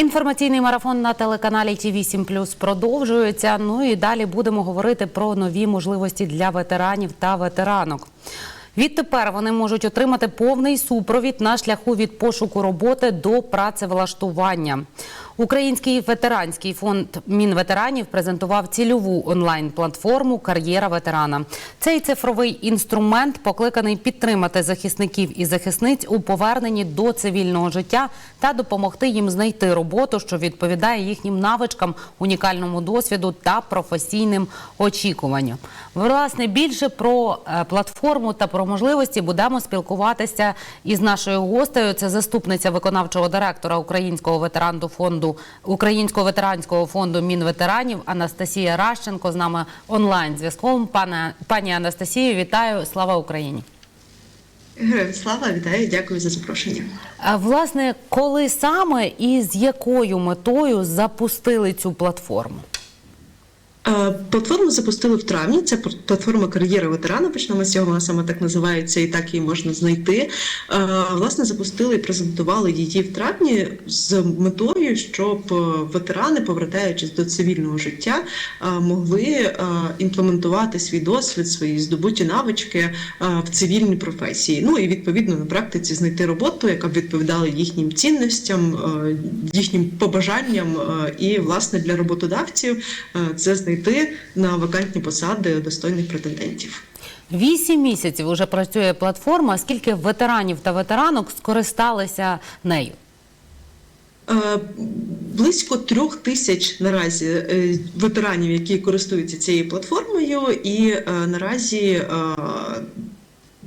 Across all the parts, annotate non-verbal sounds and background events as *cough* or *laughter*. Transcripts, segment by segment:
Інформаційний марафон на телеканалі ті 8 Плюс продовжується. Ну і далі будемо говорити про нові можливості для ветеранів та ветеранок. Відтепер вони можуть отримати повний супровід на шляху від пошуку роботи до працевлаштування. Український ветеранський фонд Мінветеранів презентував цільову онлайн-платформу Кар'єра ветерана. Цей цифровий інструмент покликаний підтримати захисників і захисниць у поверненні до цивільного життя та допомогти їм знайти роботу, що відповідає їхнім навичкам, унікальному досвіду та професійним очікуванням. Власне, більше про е, платформу та про можливості будемо спілкуватися із нашою гостею. Це заступниця виконавчого директора Українського ветеранду фонду Українського ветеранського фонду Мінветеранів Анастасія Ращенко з нами онлайн зв'язком. Пане пані Анастасію, вітаю! Слава Україні! Героям слава, вітаю, дякую за запрошення. А, Власне, коли саме і з якою метою запустили цю платформу? Платформу запустили в травні. Це платформа кар'єра ветерана. Почнемо з цього. Вона саме так називається, і так її можна знайти. Власне, запустили і презентували її в травні з метою, щоб е, ветерани, повертаючись до цивільного життя, е, могли е, імплементувати свій досвід, свої здобуті навички в цивільній професії. Ну і відповідно на практиці знайти роботу, яка б відповідала їхнім цінностям, їхнім побажанням, і власне для роботодавців це знайти на вакантні посади достойних претендентів. Вісім місяців уже працює платформа. Скільки ветеранів та ветеранок скористалися нею? Е, Близько трьох тисяч наразі е, ветеранів, які користуються цією платформою, і е, наразі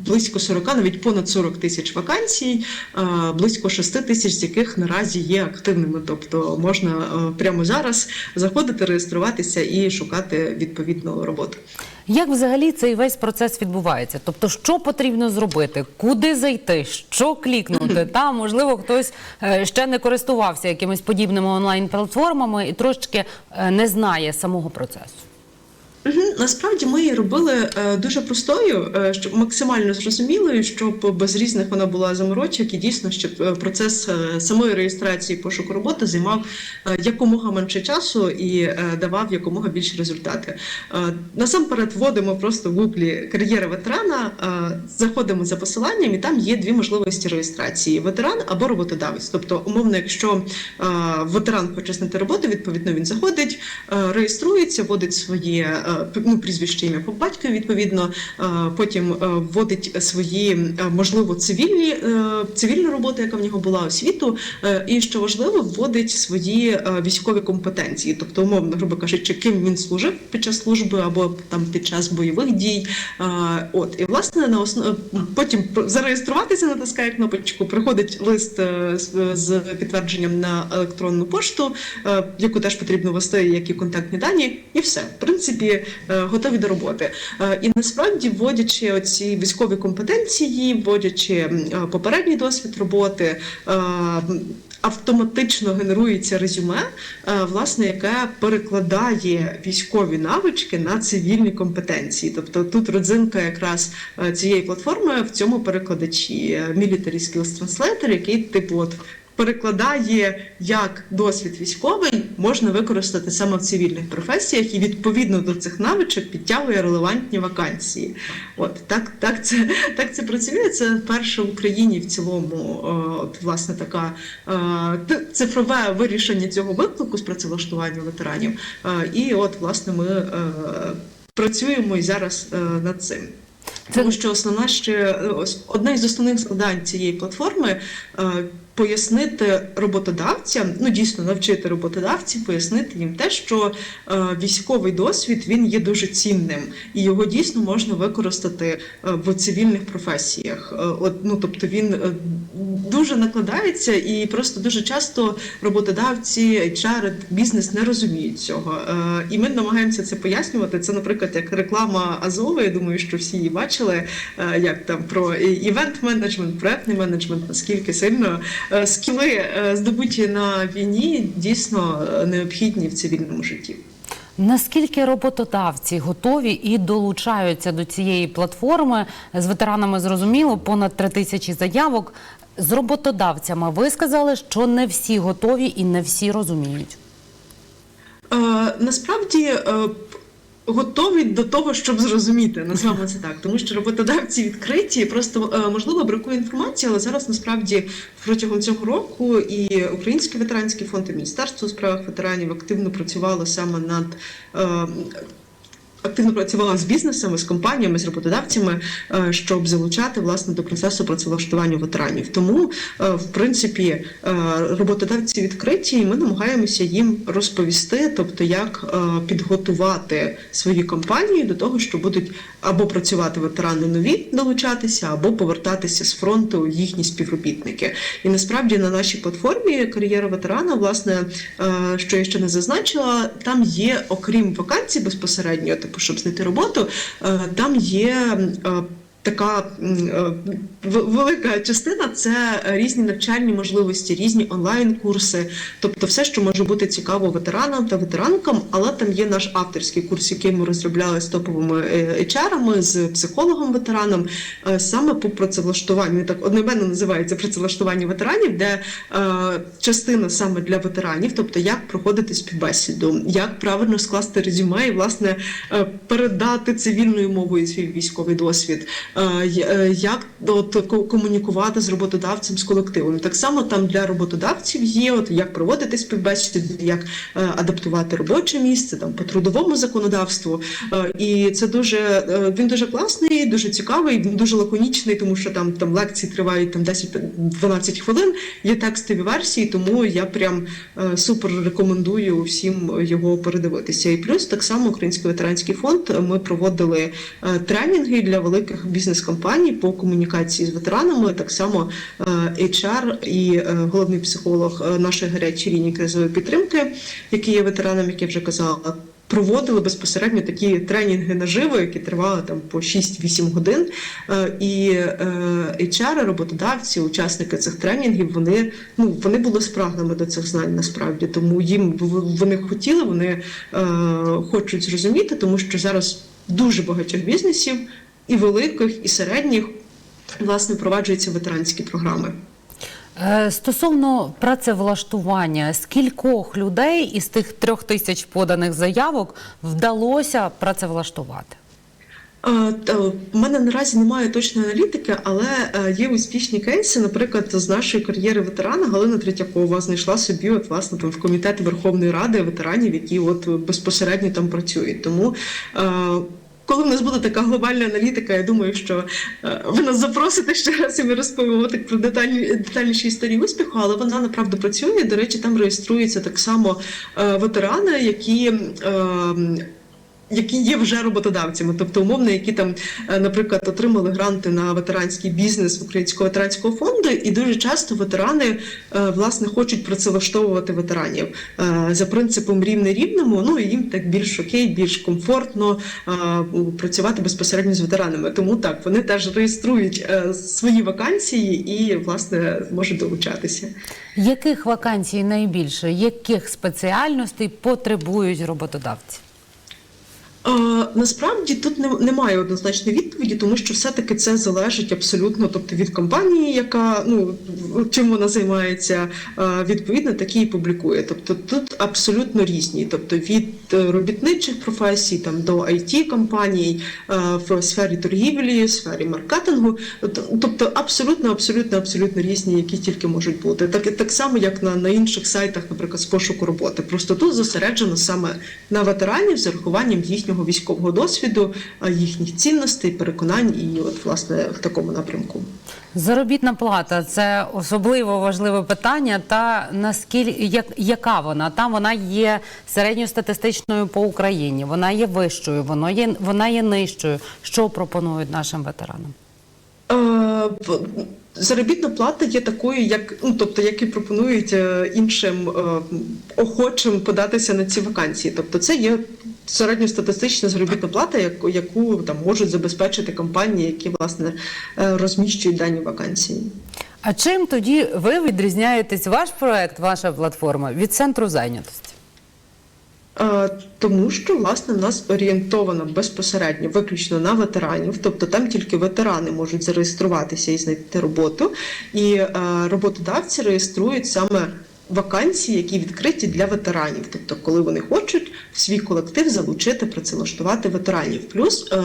близько 40, навіть понад 40 тисяч вакансій, е, близько 6 тисяч з яких наразі є активними. Тобто можна е, прямо зараз заходити, реєструватися і шукати відповідну роботу. Як взагалі цей весь процес відбувається? Тобто, що потрібно зробити, куди зайти, що клікнути? *clears throat* Та можливо, хтось е, ще не користувався якимись подібними онлайн-платформами і трошечки е, не знає самого процесу. Насправді ми її робили е, дуже простою, е, щоб максимально зрозумілою, щоб без різних вона була заморочок і дійсно, щоб е, процес самої реєстрації пошуку роботи займав якомога менше часу і давав якомога більше результати. Насамперед вводимо просто в гуглі кар'єра ветерана, заходимо за посиланням, і там є дві можливості реєстрації: ветеран або роботодавець. Тобто, умовно, якщо ветеран хоче знайти роботу, відповідно він заходить, реєструється, вводить своє ну, прізвище ім'я по батькові, відповідно, е, потім е, вводить свої е, можливо цивільні е, цивільну роботу, яка в нього була освіту, е, і що важливо, вводить свої е, військові компетенції, тобто, умовно, грубо кажучи, ким він служив під час служби або там під час бойових дій. Е, От і власне на основ... потім зареєструватися натискає кнопочку, приходить лист е, з- підтвердженням на електронну пошту, е, яку теж потрібно ввести, як і контактні дані, і все. В принципі, е, готові до роботи. Е, І насправді, вводячи оці військові компетенції, вводячи е, попередній досвід роботи. Автоматично генерується резюме, власне, яке перекладає військові навички на цивільні компетенції. Тобто тут родзинка якраз цієї платформи в цьому перекладачі Military Skills Translator, який типу от перекладає як досвід військовий можна використати саме в цивільних професіях і відповідно до цих навичок підтягує релевантні вакансії. От так, так це так це працює. Це перше в Україні в цілому, е, от власне така е, цифрове вирішення цього виклику з працевлаштування ветеранів. Е, І от власне ми працюємо і зараз над цим. Тому що основна ще одна із основних завдань цієї платформи е, пояснити роботодавцям, ну дійсно навчити роботодавців, пояснити їм те, що е, військовий досвід він є дуже цінним, і його дійсно можна використати е, в цивільних професіях. От, ну тобто він дуже накладається, і просто дуже часто роботодавці, HR, бізнес не розуміють цього. Е, І ми намагаємося це пояснювати. Це, наприклад, як реклама Азова. Я думаю, що всі її бачили, е, як там про івент менеджмент, проектний менеджмент, наскільки сильно е, скіли, здобуті на війні, дійсно необхідні в цивільному житті. Наскільки роботодавці готові і долучаються до цієї платформи з ветеранами? Зрозуміло, понад три тисячі заявок. З роботодавцями ви сказали, що не всі готові і не всі розуміють. Е, насправді е, готові до того, щоб зрозуміти, називаємо *laughs* це так, тому що роботодавці відкриті, просто е, можливо бракує інформації, але зараз насправді протягом цього року і Український ветеранський фонд, і Міністерство у справах ветеранів активно працювало саме над. Активно працювала з бізнесами, з компаніями, з роботодавцями, е, щоб залучати власне до процесу працевлаштування ветеранів. Тому, е, в принципі, е, роботодавці відкриті, і ми намагаємося їм розповісти, тобто як підготувати свої компанії до того, що будуть або працювати ветерани нові, долучатися, або повертатися з фронту їхні співробітники. І насправді на нашій платформі кар'єра ветерана, власне, що я ще не зазначила, там є, окрім вакансій безпосередньо, типу, щоб знайти роботу, е, там є. Така е, велика частина це різні навчальні можливості, різні онлайн-курси, тобто все, що може бути цікаво ветеранам та ветеранкам, але там є наш авторський курс, який ми розробляли з топовими е, HR-ами, з психологом-ветераном, е, саме по працевлаштуванню. Так одноіменно називається працевлаштування ветеранів, де частина саме для ветеранів, тобто як проходити співбесіду, як правильно скласти резюме і власне передати цивільною мовою свій військовий досвід, як от, комунікувати з роботодавцем з колективом. Так само там для роботодавців є от як проводити співбесіди, як е, адаптувати робоче місце там по трудовому законодавству. Е, І це дуже е, він дуже класний, дуже цікавий, він дуже лаконічний, тому що там там лекції тривають там 10-12 хвилин. Є текстові версії, тому я прям е, супер рекомендую всім його передивитися. І плюс так само Український ветеранський фонд. е, Ми проводили е, тренінги для великих бізнес-компаній по комунікації з ветеранами. Так само е, HR і е, головний психолог е, нашої гарячої лінії кризової підтримки, який є ветераном, як я вже казала. Проводили безпосередньо такі тренінги наживо, які тривали там по 6-8 годин. І HR, роботодавці, учасники цих тренінгів, вони ну вони були спраглими до цих знань насправді. Тому їм вони хотіли, вони хочуть зрозуміти, тому що зараз дуже багатьох бізнесів, і великих, і середніх, власне, впроваджуються ветеранські програми. Е, Стосовно працевлаштування, скількох людей із тих трьох тисяч поданих заявок вдалося працевлаштувати? Е, та, В мене наразі немає точної аналітики, але е, є успішні кейси. Наприклад, з нашої кар'єри ветерана Галина Третьякова знайшла собі от власне там в комітет Верховної Ради ветеранів, які от безпосередньо там працюють. Тому е, коли в нас буде така глобальна аналітика, я думаю, що е, ви нас запросите ще раз і ми розповімо так про детальні детальніші історії успіху, але вона направду працює. До речі, там реєструються так само е, ветерани, які. Які є вже роботодавцями, тобто умовно, які там, е, наприклад, отримали гранти на ветеранський бізнес Українського ветеранського фонду, і дуже часто ветерани е, власне хочуть працевлаштовувати ветеранів е, за принципом рівне рівному. Ну і їм так більш окей, більш комфортно працювати безпосередньо з ветеранами. Тому так вони теж реєструють свої вакансії і власне можуть долучатися. Яких вакансій найбільше? Яких спеціальностей потребують роботодавці? Насправді тут не, немає однозначної відповіді, тому що все-таки це залежить абсолютно, тобто від компанії, яка ну чим вона займається, відповідно такі і публікує. Тобто тут абсолютно різні, тобто від е, робітничих професій там до it компаній в сфері торгівлі, в сфері маркетингу, тобто абсолютно, абсолютно, абсолютно різні, які тільки можуть бути. Так так само, як на, на інших сайтах, наприклад, з пошуку роботи. Просто тут зосереджено саме на ветеранів з урахуванням їхнього військового досвіду, їхніх цінностей, переконань і от власне в такому напрямку. Заробітна плата це особливо важливе питання. Та наскільки як, яка вона? Там вона є середньостатистичною по Україні, вона є вищою, воно є вона є нижчою. Що пропонують нашим ветеранам? Е, Заробітна плата є такою, як ну тобто, як і пропонують е, іншим е, охочим податися на ці вакансії. Тобто, це є середньостатистична заробітна плата, яку, яку там можуть забезпечити компанії, які власне е, розміщують дані вакансії. А чим тоді ви відрізняєтесь ваш проект, ваша платформа від центру зайнятості? Е, Тому що власне в нас орієнтовано безпосередньо виключно на ветеранів, тобто там тільки ветерани можуть зареєструватися і знайти роботу, і е, роботодавці реєструють саме вакансії, які відкриті для ветеранів, тобто коли вони хочуть в свій колектив залучити, працевлаштувати ветеранів. Плюс е,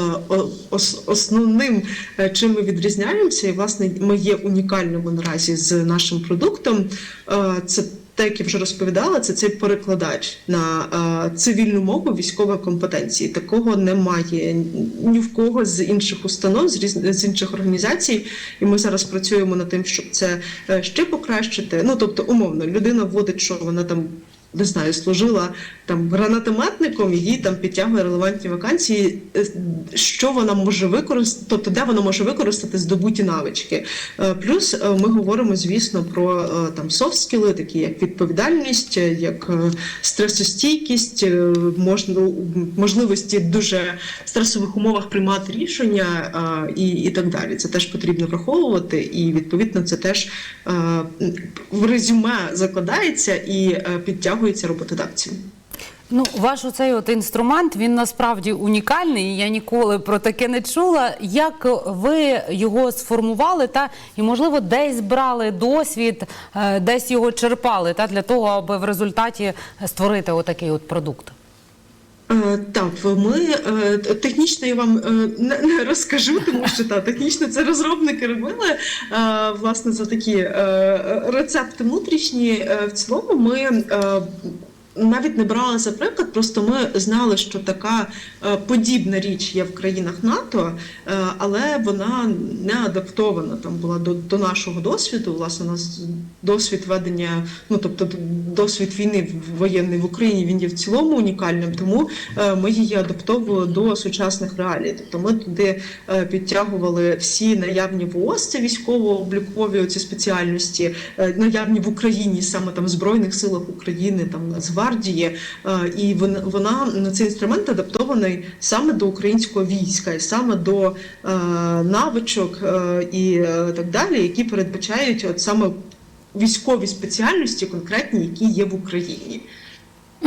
основним, е, чим ми відрізняємося, і власне ми є унікальними наразі з нашим продуктом. е, Це те, як я вже розповідала, це цей перекладач на е, цивільну мову військової компетенції. Такого немає ні в кого з інших установ, з різ... з інших організацій. І ми зараз працюємо над тим, щоб це е, ще покращити. Ну тобто, умовно, людина вводить, що вона там. Не знаю, служила там гранатометником, їй там підтягує релевантні вакансії, е, що вона може використати, тобто де вона може використати здобуті навички. Е, Плюс е, ми говоримо, звісно, про там софт-скіли, такі як відповідальність, як стресостійкість, можна- можливості в дуже стресових умовах приймати рішення і, і так далі. Це теж потрібно враховувати, і відповідно це теж в резюме закладається і підтягується роботодавцям. Ну, ваш оцей от інструмент він насправді унікальний. Я ніколи про таке не чула. Як ви його сформували, та і можливо десь брали досвід, е, десь його черпали, та для того, аби в результаті створити отакий от продукт. Е, Так, ми е, технічно я вам не, розкажу, тому що та технічно це розробники робили. Власне, за такі рецепти внутрішні. В цілому ми. Навіть не брали за приклад, просто ми знали, що така е, подібна річ є в країнах НАТО, е, але вона не адаптована там була до, до нашого досвіду. Власне, у нас досвід ведення, ну тобто досвід війни воєнний в Україні він є в цілому унікальним, тому е, ми її адаптовували до сучасних реалій. Тобто ми туди підтягували всі наявні ВООЗ, це військово-облікові ці спеціальності, наявні в Україні, саме там в Збройних силах України, там Нацгвардії. Е, І вона цей інструмент адаптований саме до українського війська, і саме до е, навичок е, і так далі, які передбачають от саме військові спеціальності конкретні, які є в Україні.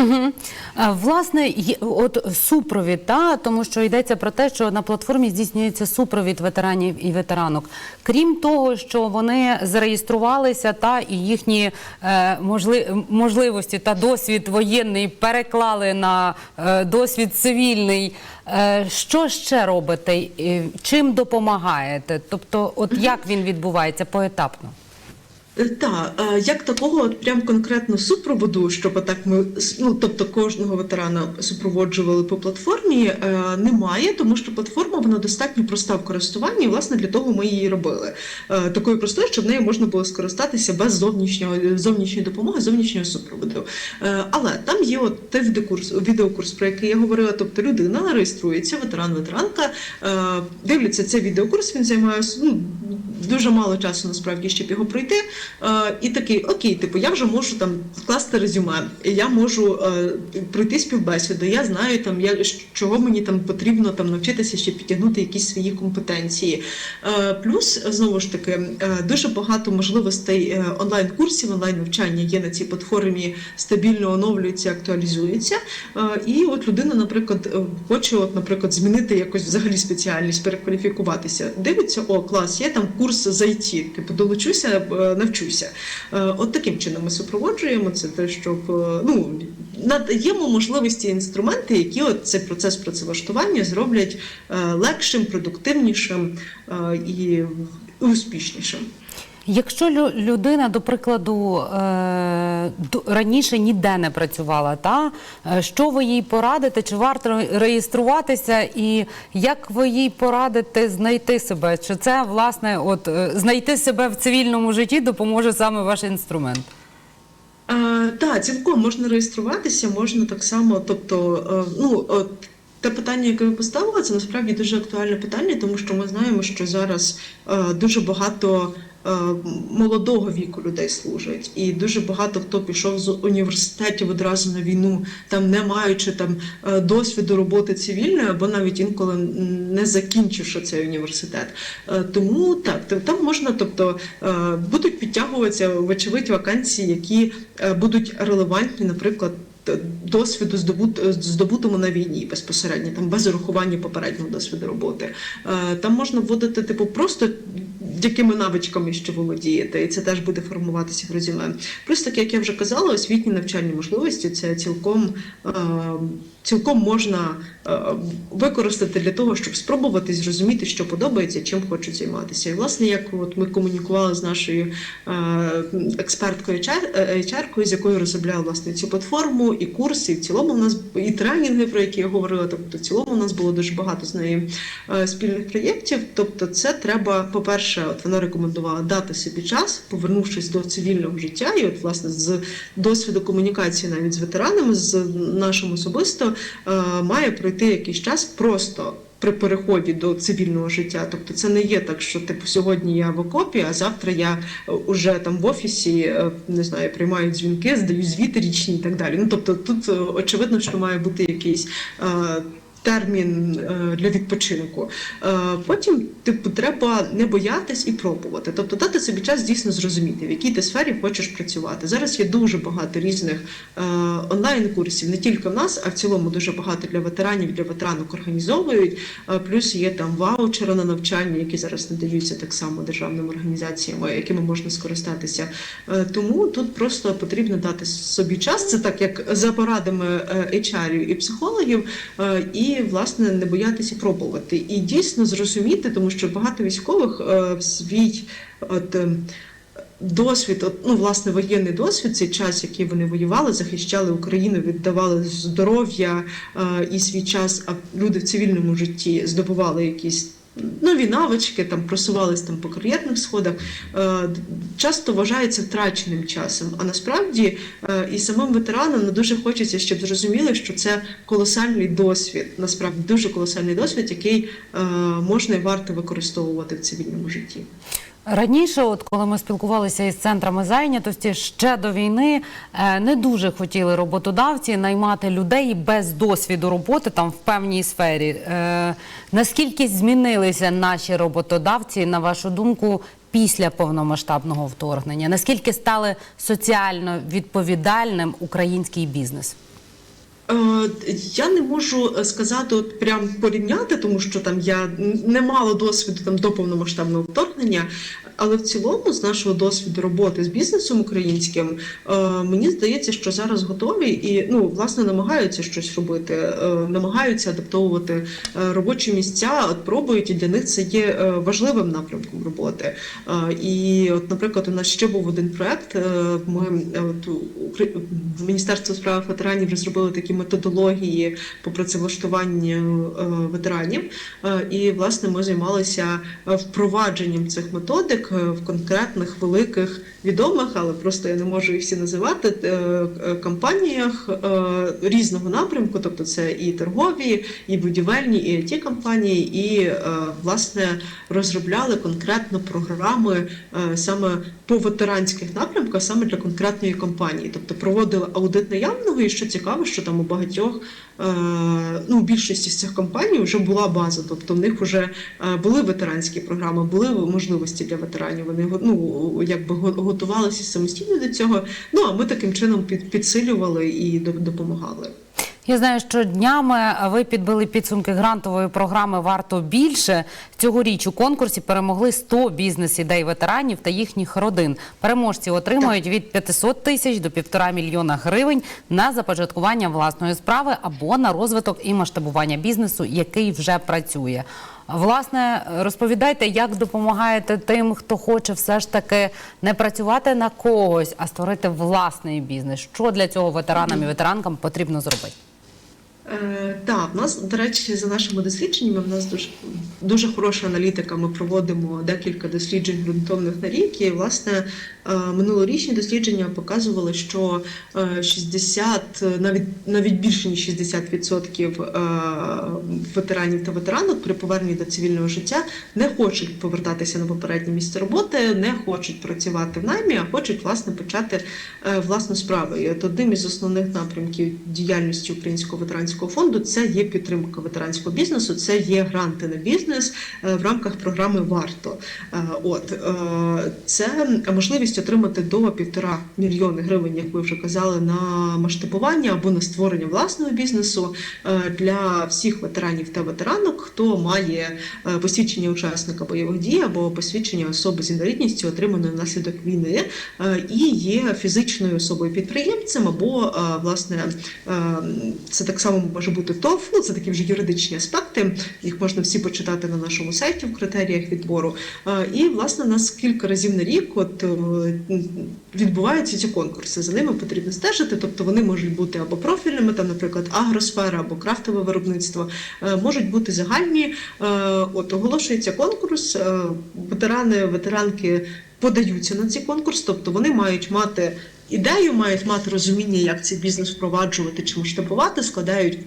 Угу. Власне, от супровід, та тому що йдеться про те, що на платформі здійснюється супровід ветеранів і ветеранок. Крім того, що вони зареєструвалися, та і їхні е, можли, можливості та досвід воєнний переклали на е, досвід цивільний. Е, що ще робите? Чим допомагаєте? Тобто, от як він відбувається поетапно? Так, як такого от прям конкретно супроводу, щоб отак ми ну тобто кожного ветерана супроводжували по платформі, е, немає, тому що платформа вона достатньо проста в користуванні. і, Власне, для того ми її робили. Е, Такою простою, щоб нею можна було скористатися без зовнішнього зовнішньої допомоги, зовнішнього супроводу. Е, Але там є от той відеокурс, відеокурс, про який я говорила. Тобто людина реєструється, ветеран, ветеранка, е, дивляться цей відеокурс. Він займає ну, дуже мало часу насправді, щоб його пройти. Е, і такий, окей, типу, я вже можу там скласти резюме, я можу е, пройти співбесіду, я знаю там, я, чого мені там потрібно там навчитися, щоб підтягнути якісь свої компетенції. Е, плюс, знову ж таки, дуже багато можливостей онлайн-курсів, онлайн-навчання є на цій платформі, стабільно оновлюється, актуалізується. І от людина, наприклад, хоче, от, наприклад, змінити якось взагалі спеціальність, перекваліфікуватися. Дивиться, о, клас, є там курс з IT, типу долучуся, е, навчуся. Е, От таким чином ми супроводжуємо це, те, щоб е, ну надаємо можливості інструменти, які от цей процес працевлаштування зроблять е, легшим, продуктивнішим і успішнішим. Якщо людина, до прикладу, е, раніше ніде не працювала, та е, що ви їй порадите? Чи варто реєструватися, і як ви їй порадите знайти себе? Чи це власне, от е, знайти себе в цивільному житті допоможе саме ваш інструмент? Так, цілком можна реєструватися, можна так само, тобто, ну от. Те питання, яке ви поставили, це насправді дуже актуальне питання, тому що ми знаємо, що зараз е, дуже багато молодого віку людей служать, і дуже багато хто пішов з університетів одразу на війну, там не маючи там е, досвіду роботи цивільної, або навіть інколи не закінчивши цей університет. Е, Тому так, там можна, тобто е, будуть підтягуватися вочевидь вакансії, які е, будуть релевантні, наприклад. Досвіду здобут, здобутому на війні безпосередньо, там без урахування попереднього досвіду роботи. Е, Там можна вводити, типу, просто якими навичками що володієте, і це теж буде формуватися в резюме. Плюс, так як я вже казала, освітні навчальні можливості це цілком, е, цілком можна е, використати для того, щоб спробувати зрозуміти, що подобається, чим хочуть займатися. І власне, як от ми комунікували з нашою е, експерткою HR, з якою розробляли власне цю платформу, і курси, і в цілому в нас і тренінги, про які я говорила. Тобто, в цілому у нас було дуже багато з нею е, спільних проєктів. Тобто, це треба, по-перше, от вона рекомендувала дати собі час, повернувшись до цивільного життя, і от власне з досвіду комунікації навіть з ветеранами, з нашим особисто е, має пройти якийсь час просто. При переході до цивільного життя, тобто це не є так, що типу сьогодні я в окопі, а завтра я вже уже там в офісі е, не знаю, приймаю дзвінки, здаю звіти річні і так далі. Ну тобто, тут е, очевидно, що має бути якийсь. Термін е, для відпочинку. Е, Потім, типу, треба не боятись і пробувати. Тобто дати собі час дійсно зрозуміти, в якій ти сфері хочеш працювати. Зараз є дуже багато різних е, онлайн-курсів, не тільки в нас, а в цілому дуже багато для ветеранів, для ветеранок організовують. Плюс є там ваучери на навчання, які зараз надаються так само державними організаціями, якими можна скористатися. Тому тут просто потрібно дати собі час. Це так, як за порадами HR і психологів, е, власне не боятися пробувати. І дійсно зрозуміти, тому що багато військових е, в свій от. е, Досвід, ну власне, воєнний досвід, цей час, який вони воювали, захищали Україну, віддавали здоров'я е, і свій час, а люди в цивільному житті здобували якісь нові навички, там просувались там по кар'єрних сходах, е, часто вважається втраченим часом. А насправді е, і самим ветеранам ну, дуже хочеться, щоб зрозуміли, що це колосальний досвід, насправді дуже колосальний досвід, який е, можна і варто використовувати в цивільному житті. Раніше, от коли ми спілкувалися із центрами зайнятості, ще до війни не дуже хотіли роботодавці наймати людей без досвіду роботи там в певній сфері. Наскільки змінилися наші роботодавці, на вашу думку, після повномасштабного вторгнення? Наскільки стали соціально відповідальним український бізнес? Е, Я не можу е, сказати, от прям порівняти, тому що там я не мала досвіду там до повномасштабного вторгнення. Але в цілому, з нашого досвіду роботи з бізнесом українським, е, мені здається, що зараз готові і ну власне намагаються щось робити, е, намагаються адаптовувати е, робочі місця, от пробують, і для них це є важливим напрямком роботи. І, от, наприклад, у нас ще був один проект. Ми от, Міністерство справ ветеранів розробили такі методології по працевлаштуванню ветеранів. І власне ми займалися впровадженням цих методик в конкретних великих відомих, але просто я не можу їх всі називати е, е, компаніях е, різного напрямку, тобто це і торгові, і будівельні, і it компанії, і власне розробляли конкретно програми саме по ветеранських напрямках, саме для конкретної компанії. Тобто проводили аудит наявного, і що цікаво, що там у багатьох ну, у більшості з цих компаній вже була база, тобто в них вже були ветеранські програми, були можливості для ветеранів. Вони ну, якби готувалися самостійно до цього. Ну а ми таким чином під, підсилювали і до- допомагали. Я знаю, що днями ви підбили підсумки грантової програми Варто більше. Цьогоріч у конкурсі перемогли 100 бізнес-ідей ветеранів та їхніх родин. Переможці отримують від 500 тисяч до півтора мільйона гривень на започаткування власної справи або на розвиток і масштабування бізнесу, який вже працює. Власне, розповідайте, як допомагаєте тим, хто хоче все ж таки не працювати на когось, а створити власний бізнес. Що для цього ветеранам і ветеранкам потрібно зробити? Е, так, в нас, до речі, за нашими дослідженнями, в нас дуже, дуже хороша аналітика. Ми проводимо декілька досліджень ґрунтовних на рік. І, власне, минулорічні дослідження показували, що е, 60, навіть навіть більше ніж 60% е, ветеранів та ветеранок при поверненні до цивільного життя не хочуть повертатися на попереднє місце роботи, не хочуть працювати в наймі, а хочуть власне почати е, власну справу. І от одним із основних напрямків діяльності Українського ветеранського фонду це є підтримка ветеранського бізнесу, це є гранти на бізнес е, в рамках програми Варто. Е, От е, це можливість отримати до півтора мільйони гривень, як ви вже казали, на масштабування або на створення власного бізнесу е, для всіх ветеранів та ветеранок, хто має е, посвідчення учасника бойових дій або посвідчення особи з інвалідністю, отриманої внаслідок війни, е, і є фізичною особою підприємцем, або власне це так само може бути ТОВ, ну це такі вже юридичні аспекти. Їх можна всі почитати на нашому сайті в критеріях відбору. І власне нас кілька разів на рік от відбуваються ці конкурси. За ними потрібно стежити, тобто вони можуть бути або профільними, там, наприклад, агросфера або крафтове виробництво, е, можуть бути загальні. Е, От оголошується конкурс, е, ветерани, ветеранки подаються на цей конкурс, тобто вони мають мати ідею, мають мати розуміння, як цей бізнес впроваджувати чи масштабувати, складають.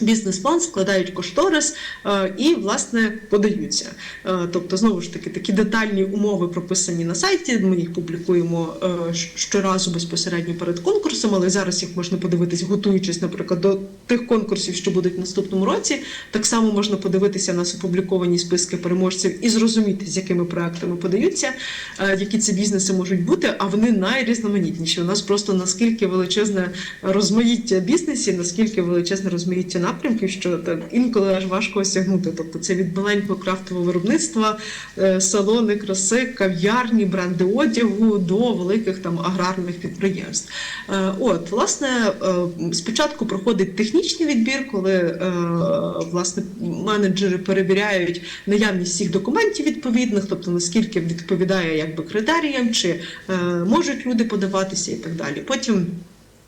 Бізнес-план складають кошторис е, і власне подаються. Е, тобто, знову ж таки, такі детальні умови прописані на сайті. Ми їх публікуємо е, щоразу безпосередньо перед конкурсом, але зараз їх можна подивитись, готуючись, наприклад, до тих конкурсів, що будуть в наступному році. Так само можна подивитися на опубліковані списки переможців і зрозуміти, з якими проектами подаються, які це бізнеси можуть бути. А вони найрізноманітніші. У нас просто наскільки величезне розмаїття бізнесів, наскільки величезне розмаїття напрямків, що так, інколи аж важко осягнути. Тобто це від маленького крафтового виробництва, е, салони краси, кав'ярні, бренди одягу до великих там аграрних підприємств. Е, От, власне, е, спочатку проходить технічний відбір, коли власне менеджери перевіряють наявність всіх документів відповідних, тобто наскільки відповідає якби критеріям, чи можуть люди подаватися і так далі. Потім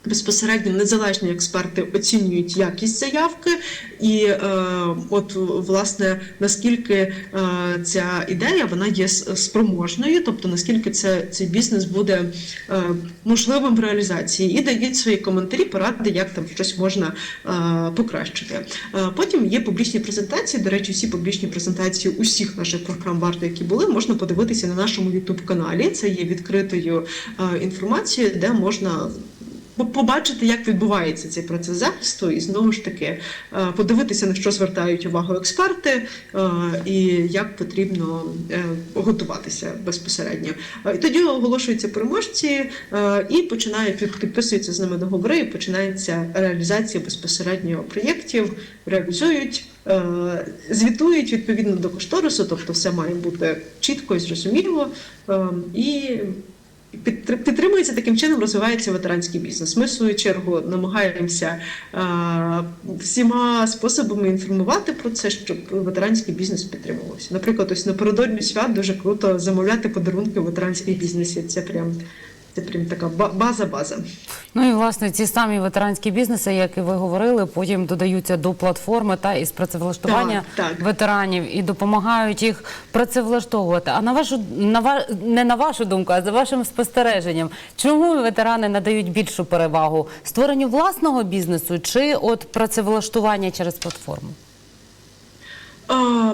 Безпосередньо незалежні експерти оцінюють якість заявки, і е, от власне наскільки е, ця ідея вона є спроможною, тобто наскільки це цей бізнес буде е, можливим в реалізації, і дають свої коментарі, поради, як там щось можна е, покращити. Е, потім є публічні презентації. До речі, всі публічні презентації усіх наших програм варто, які були, можна подивитися на нашому youtube каналі. Це є відкритою е, інформацією, де можна побачити, як відбувається цей процес захисту, і знову ж таки е, подивитися, на що звертають увагу експерти, е, і як потрібно е, готуватися безпосередньо. І тоді оголошуються переможці, і починає під- підписуються з ними договори, і починається реалізація безпосередньо проєктів, реалізують. Звітують відповідно до кошторису, тобто все має бути чітко і зрозуміло. І Підтримується таким чином, розвивається ветеранський бізнес. Ми в свою чергу намагаємося всіма способами інформувати про це, щоб ветеранський бізнес підтримувався. Наприклад, ось напередодні свят дуже круто замовляти подарунки в ветеранській бізнесі. Це прям це прям така база-база. Ну і власне ці самі ветеранські бізнеси, як і ви говорили, потім додаються до платформи та із працевлаштування Так, так. ветеранів і допомагають їх працевлаштовувати. А на вашу на ва- не на вашу думку, а за вашим спостереженням, чому ветерани надають більшу перевагу створенню власного бізнесу чи от працевлаштування через платформу? А,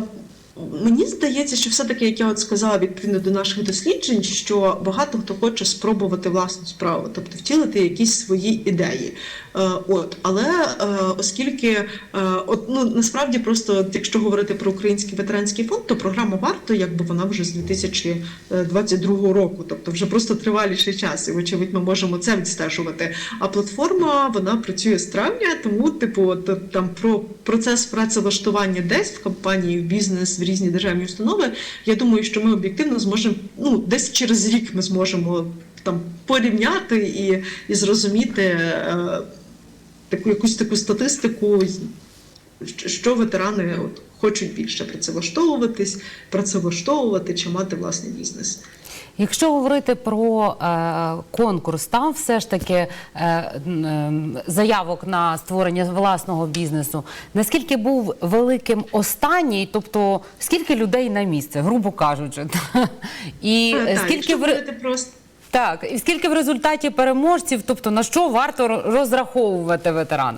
Мені здається, що все-таки, як я от сказала, відповідно до наших досліджень, що багато хто хоче спробувати власну справу, тобто втілити якісь свої ідеї. Е, От, але е, оскільки е, от, ну, насправді просто, якщо говорити про український ветеранський фонд, то програма варто, якби вона вже з 2022 року, тобто вже просто триваліший час, і вочевидь, ми можемо це відстежувати. А платформа вона працює з травня, тому, типу, от, там про процес працевлаштування десь в компанії, в бізнес, різні державні установи. Я думаю, що ми об'єктивно зможемо ну десь через рік ми зможемо там порівняти і, і зрозуміти е, таку якусь таку статистику, що- ветерани от, хочуть більше працевлаштовуватись, працевлаштовувати чи мати власний бізнес. Якщо говорити про е, конкурс, там все ж таки е, е, заявок на створення власного бізнесу, наскільки був великим останній, тобто скільки людей на місце, грубо кажучи, *laughs* і Е, так, скільки в просто так, і скільки в результаті переможців, тобто на що варто розраховувати ветеран?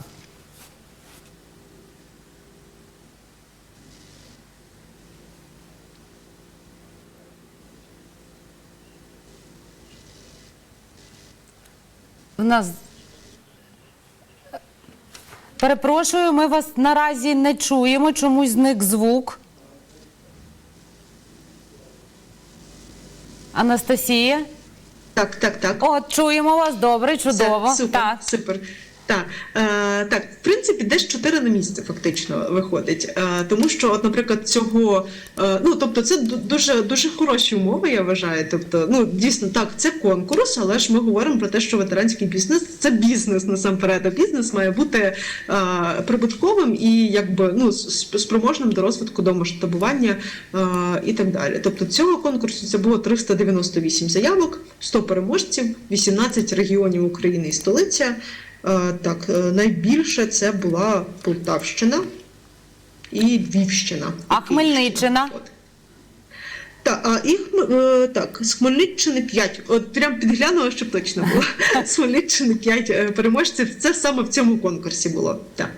У нас Перепрошую, ми вас наразі не чуємо. Чомусь зник звук. Анастасія? Так, так, так. От, чуємо вас добре, чудово. Все, супер, так. супер. Так, е, так, в принципі, десь 4 на місце фактично виходить. Е, тому що, от, наприклад, цього, е, ну тобто, це дуже дуже хороші умови, я вважаю. Тобто, ну дійсно так, це конкурс, але ж ми говоримо про те, що ветеранський бізнес це бізнес насамперед. А бізнес має бути е, прибутковим і якби ну спроможним до розвитку до масштабування е, і так далі. Тобто, цього конкурсу це було 398 заявок, 100 переможців, 18 регіонів України і столиця. Е, Так, е, найбільше це була Полтавщина і Львівщина. А Хмельниччина? Так, а їх е, так, з Хмельниччини 5. От прям підглянула, щоб точно було. *laughs* З Хмельниччини 5 переможців. Це саме в цьому конкурсі було. Так.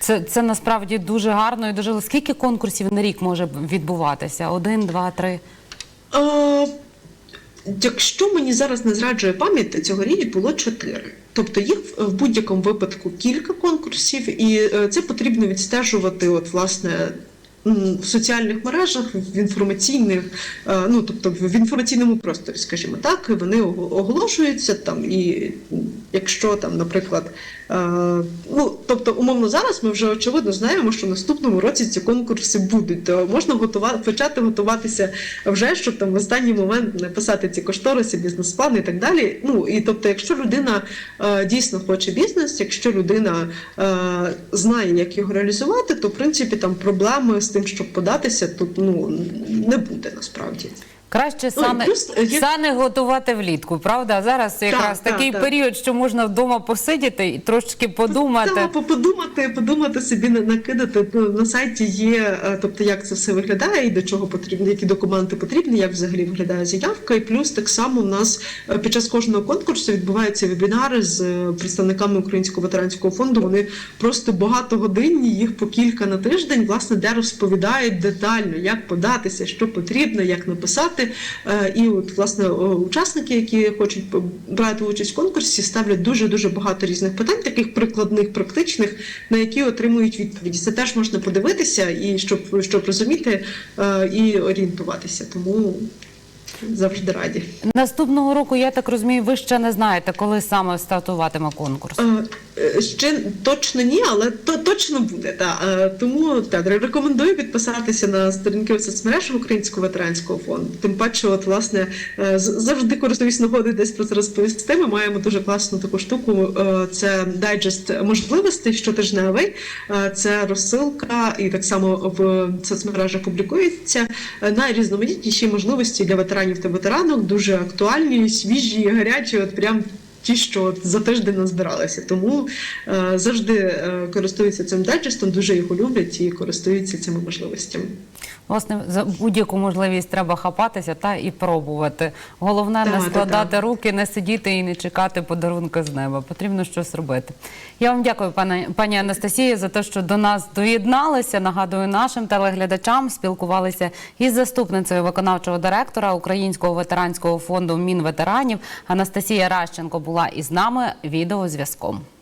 Це, це насправді дуже гарно і дуже. Скільки конкурсів на рік може відбуватися? Один, два, три. Якщо мені зараз не зраджує пам'ять, цьогоріч було чотири. Тобто їх в- будь-якому випадку кілька конкурсів, і е, це потрібно відстежувати, от власне. В соціальних мережах, в інформаційних, е, ну тобто в інформаційному просторі, скажімо так, вони оголошуються там. І якщо там, наприклад, ну тобто, умовно зараз ми вже очевидно знаємо, що в наступному році ці конкурси будуть, то можна готувати почати готуватися вже, щоб там в останній момент написати ці кошториси, бізнес-плани і так далі. Ну і тобто, якщо людина е, дійсно хоче бізнес, якщо людина е, знає, як його реалізувати, то в принципі там проблеми з тим, щоб податися, тут ну не буде насправді. Краще сани, е, сани готувати влітку, правда? Зараз якраз так, такий так. період, що можна вдома посидіти і трошки подумати. Та, по- подумати, подумати собі на- накидати. На сайті є, е, тобто як це все виглядає і до чого потрібно, які документи потрібні, як взагалі виглядає заявка. І плюс так само в нас е, під час кожного конкурсу відбуваються вебінари з е, представниками Українського ветеранського фонду. Вони просто багатогодинні, їх по кілька на тиждень, власне, де розповідають детально, як податися, що потрібно, як написати. Е, І от власне учасники, які хочуть брати участь в конкурсі, ставлять дуже дуже багато різних питань, таких прикладних, практичних, на які отримують відповіді. Це теж можна подивитися і щоб, щоб розуміти е, і орієнтуватися. Тому завжди раді. Наступного року, я так розумію, ви ще не знаєте, коли саме стартуватиме конкурс. Е, Ще точно ні, але то точно буде. Та Е, тому так рекомендую підписатися на сторінки в соцмережах Українського ветеранського фонду. Тим паче, от власне е, завжди користуюсь нагодою десь про це розповісти. Ми маємо дуже класну таку штуку. Це дайджест можливостей щотижневий. Це розсилка, і так само в соцмережах публікується найрізноманітніші можливості для ветеранів та ветеранок, дуже актуальні, свіжі, гарячі. От прям ті, що за тиждень назбиралися. Тому е, завжди е, користуються цим дайджестом, дуже його люблять і користуються цими можливостями. Власне, за будь-яку можливість треба хапатися та і пробувати. Головне Так, не складати так. руки, не сидіти і не чекати подарунка з неба. Потрібно щось робити. Я вам дякую, пане пані Анастасії, за те, що до нас доєдналися. Нагадую, нашим телеглядачам спілкувалися із заступницею виконавчого директора Українського ветеранського фонду Мінветеранів. Анастасія Ращенко була із нами відеозв'язком.